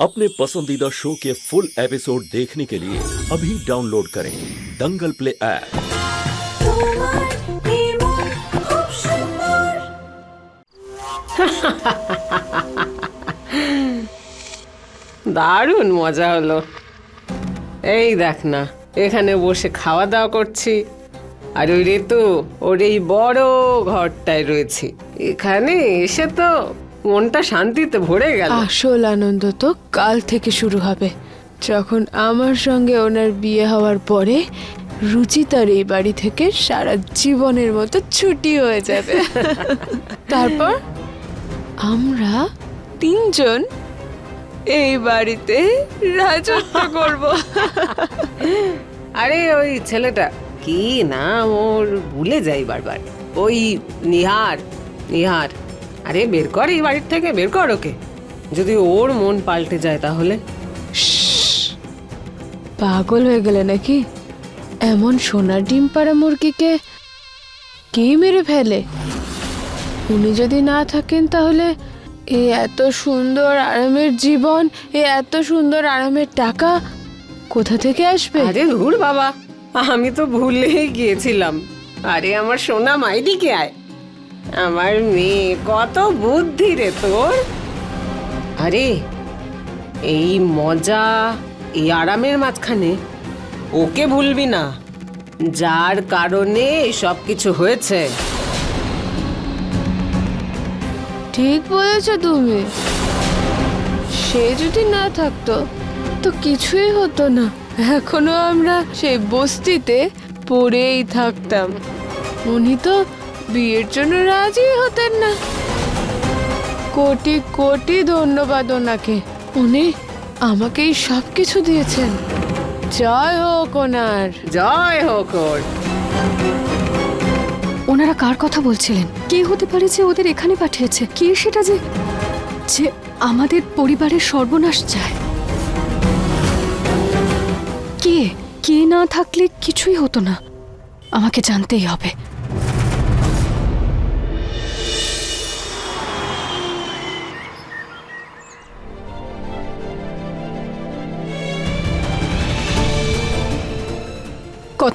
अपने पसंदीदा शो के फुल एपिसोड देखने के लिए अभी डाउनलोड करें दंगल प्ले ऐप তোমার নির্মল খুব সুন্দর দারুণ মজা হলো এই দেখ না এখানে বসে খাওয়া দাওয়া করছি আর ওই ঋতু ওর এই বড় ঘরটায় রয়েছি এখানে এসে তো মনটা শান্তিতে ভরে গেল। আসল আনন্দ তো কাল থেকে শুরু হবে। যখন আমার সঙ্গে ওনার বিয়ে হওয়ার পরে রুচিতার এই বাড়ি থেকে সারা জীবনের মতো ছুটি হয়ে যাবে। তারপর আমরা তিনজন এই বাড়িতে রাজত্ব করব। আরে ওই ছেলেটা কি নাম ওর? ভুলে যাই বারবার। ওই নিহার নিহার। আরে বের কর এই বাড়ির থেকে বের কর ওকে। যদি ওর মন পাল্টে যায় তাহলে। পাগল হয়ে গেলে নাকি? এমন সোনার ডিম পাড়া মুরগিকে কে মেরে ফেলে? উনি যদি না থাকেন তাহলে এ এত সুন্দর আরামের জীবন এ এত সুন্দর আরামের টাকা কোথা থেকে আসবে? আরে ধুর বাবা আমি তো ভুলেই গিয়েছিলাম। আরে আমার সোনা মাইদিকে আয়? আমার মেয়ে, কত বুদ্ধি রে তোর। আরে, এই মজা, এই আরামের মাঝখানে ওকে ভুলবি না। যার কারণে সব কিছু হয়েছে। ঠিক বলেছ তুমি। সে যদি না থাকতো, তো কিছুই হতো না। এখনও আমরা সেই বস্তিতে পড়েই থাকতাম। উনি তো বিয়ের জন্য রাজি হতেন না। কোটি কোটি ধন্যবাদ ওনাকে। উনি আমাকেই সব কিছু দিয়েছেন। জয় হোক ওনার। জয় হোক ওর। ওনারা কার কথা বলছিলেন? কে হতে পারে যে ওদের এখানে পাঠিয়েছে? কে সেটা যে যে আমাদের পরিবারের সর্বনাশ চায়? কে? কে না থাকলে কিছুই হতো না। আমাকে জানতেই হবে।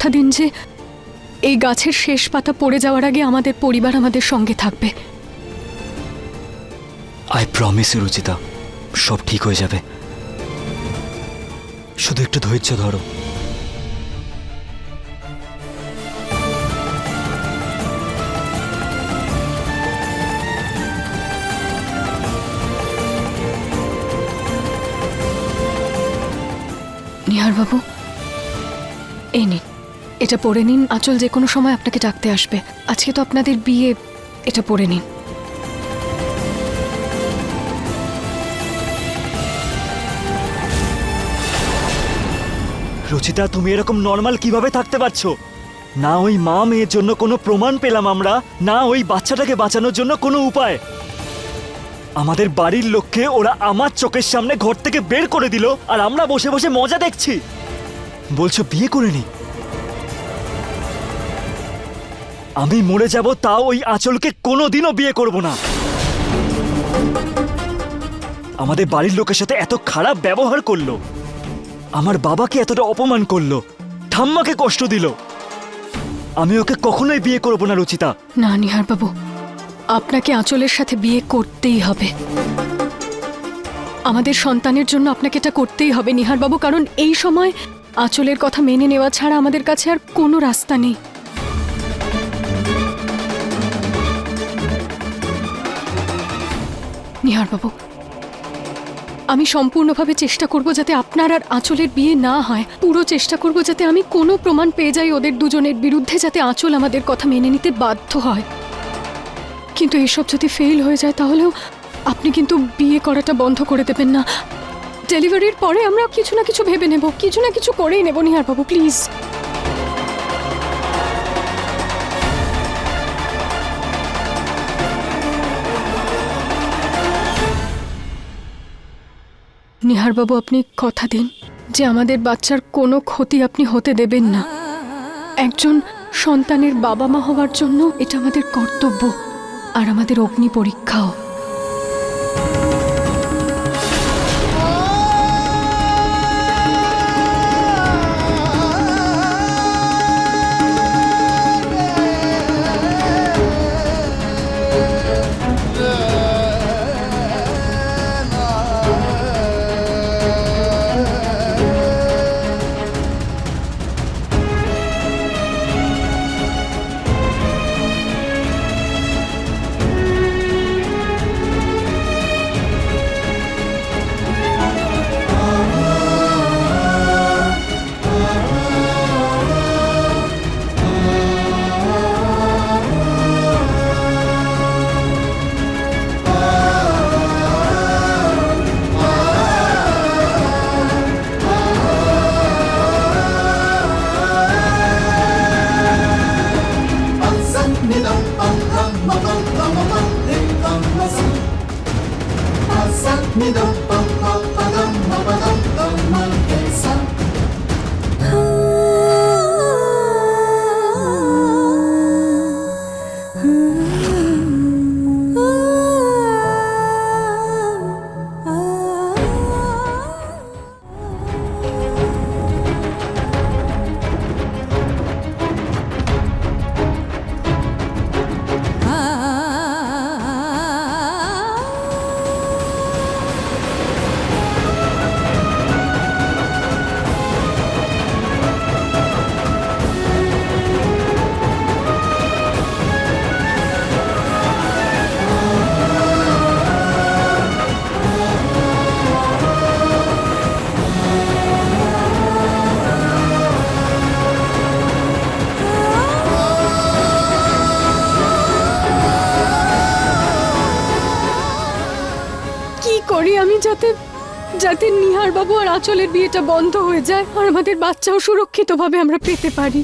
কথা দিন যে এই গাছের শেষ পাতা পড়ে যাওয়ার আগে আমাদের পরিবার আমাদের সঙ্গে থাকবে। আই প্রমিস রুচিতা সব ঠিক হয়ে যাবে। শুধু একটু ধৈর্য ধরো। নিহার বাবু এই নিন। এটা পড়ে নিন। আচল যে কোনো সময় আপনাকে ডাকতে আসবে। আজকে তো আপনাদের বিয়ে, এটা পড়ে নিন। রুচিতা, তুমি এরকম নর্মাল কীভাবে থাকতে পারছ? না ওই মা মেয়ের জন্য কোনো প্রমাণ পেলাম আমরা, না ওই বাচ্চাটাকে বাঁচানোর জন্য কোনো উপায়। আমাদের বাড়ির লোককে ওরা আমার চোখের সামনে ঘর থেকে বের করে দিল, আর আমরা বসে বসে মজা দেখছি। বলছো বিয়ে করিনি আমি মরে যাব তাও ওই আঁচলকে কোনোদিনও বিয়ে করব না। আমাদের বাড়ির লোকের সাথে এত খারাপ ব্যবহার করল। আমার বাবাকে এতটা অপমান করল। ঠাম্মাকে কষ্ট দিল। আমি ওকে কখনোই বিয়ে করব না, রচিতা। না, নিহার বাবু, আপনাকে আঁচলের সাথে বিয়ে করতেই হবে। আমাদের সন্তানের জন্য আপনাকে এটা করতেই হবে, নিহার বাবু, কারণ এই সময় আঁচলের কথা মেনে নেওয়া ছাড়া আমাদের কাছে আর কোনো রাস্তা নেই। নিহার বাবু, আমি সম্পূর্ণভাবে চেষ্টা করব যাতে আপনার আর আঁচলের বিয়ে না হয়। পুরো চেষ্টা করব যাতে আমি কোনো প্রমাণ পেয়ে যাই ওদের দুজনের বিরুদ্ধে যাতে আঁচল আমাদের কথা মেনে নিতে বাধ্য হয়। কিন্তু এসব যদি ফেল হয়ে যায় তাহলেও আপনি কিন্তু বিয়ে করাটা বন্ধ করে দেবেন না। ডেলিভারির পরে আমরা কিছু না কিছু ভেবে নেব, কিছু না কিছু করেই নেব নিহার বাবু প্লিজ নিহারবাবু, আপনি কথা দিন যে আমাদের বাচ্চার কোনো ক্ষতি আপনি হতে দেবেন না। একজন সন্তানের বাবা মা হওয়ার জন্য এটা আমাদের কর্তব্য আর আমাদের অগ্নি পরীক্ষাও। কি যাতে যাতে নিহার বাবু আর আঁচলের বিয়েটা বন্ধ হয়ে যায় আর আমাদের বাচ্চাও সুরক্ষিতভাবে আমরা পেতে পারি।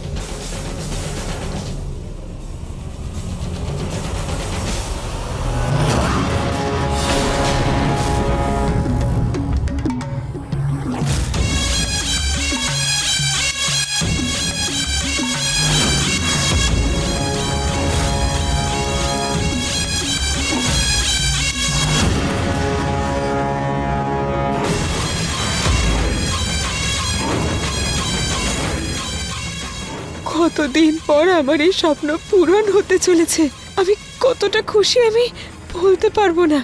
কতদিন পর আমার এই স্বপ্ন পূরণ হতে চলেছে। আমি কতটা খুশি আমি বলতে পারব না।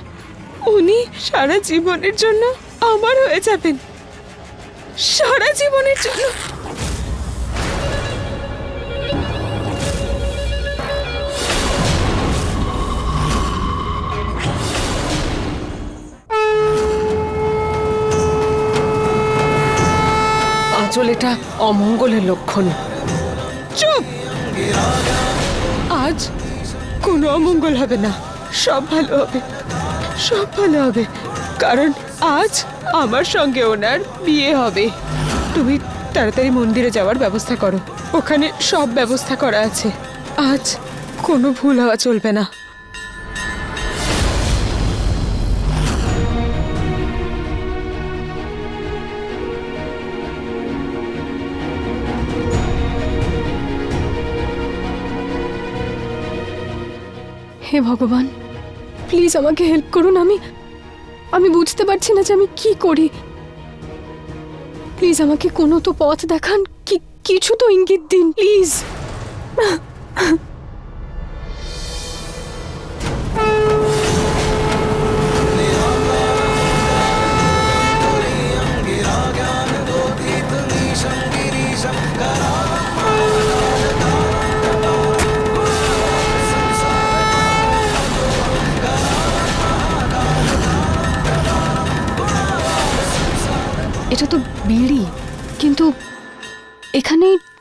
উনি সারা জীবনের জন্য আমার হয়ে যাবেন। সারা জীবনের জন্য। আঁচল এটা অমঙ্গলের লক্ষণ। চুপ। আজ কোনো অমঙ্গল হবে না। সব ভালো হবে। সব ভালো হবে। কারণ আজ আমার সঙ্গে ওনার বিয়ে হবে। তুমি তাড়াতাড়ি মন্দিরে যাওয়ার ব্যবস্থা করো। ওখানে সব ব্যবস্থা করা আছে। আজ কোনো ভুল হওয়া চলবে না। হে ভগবান প্লিজ আমাকে হেল্প করুন। আমি আমি বুঝতে পারছি না যে আমি কি করি। প্লিজ আমাকে কোনো তো পথ দেখান। কি, কিছু তো ইঙ্গিত দিন প্লিজ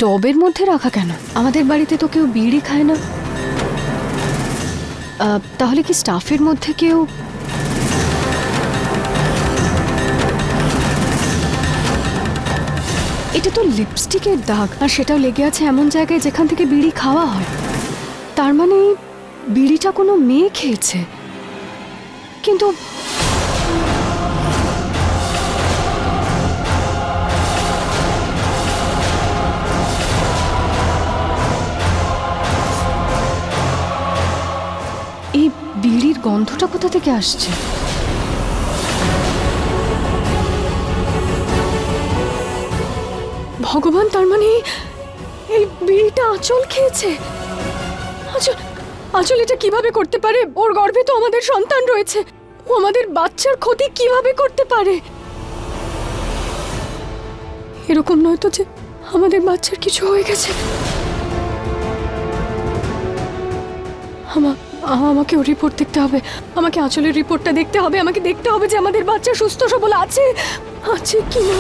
টবের মধ্যে রাখা কেন? আমাদের বাড়িতে তো কেউ বিড়ি খায় না। তাহলে কি স্টাফের মধ্যে কেউ এটা তো লিপস্টিকের দাগ, আর সেটাও লেগে আছে এমন জায়গায় যেখান থেকে বিড়ি খাওয়া হয়। তার মানে বিড়িটা কোনো মেয়ে খেয়েছে। কিন্তু গন্ধটা কোথা থেকে আসছে? ভগবান তার মানে এই- বিড়িটা আঁচল খেয়েছে? আঁচল আঁচল এটা কীভাবে করতে পারে? ওর গর্ভে তো আমাদের সন্তান রয়েছে। ও আমাদের বাচ্চার ক্ষতি কীভাবে করতে পারে? এরকম নয় তো যে আমাদের বাচ্চার কিছু হয়ে গেছে? আমা আ- আমাকে ওর রিপোর্ট দেখতে হবে। আমাকে আঁচলের রিপোর্টটা দেখতে হবে। আমাকে দেখতে হবে যে আমাদের বাচ্চা সুস্থ সবল আছে। আছে কি না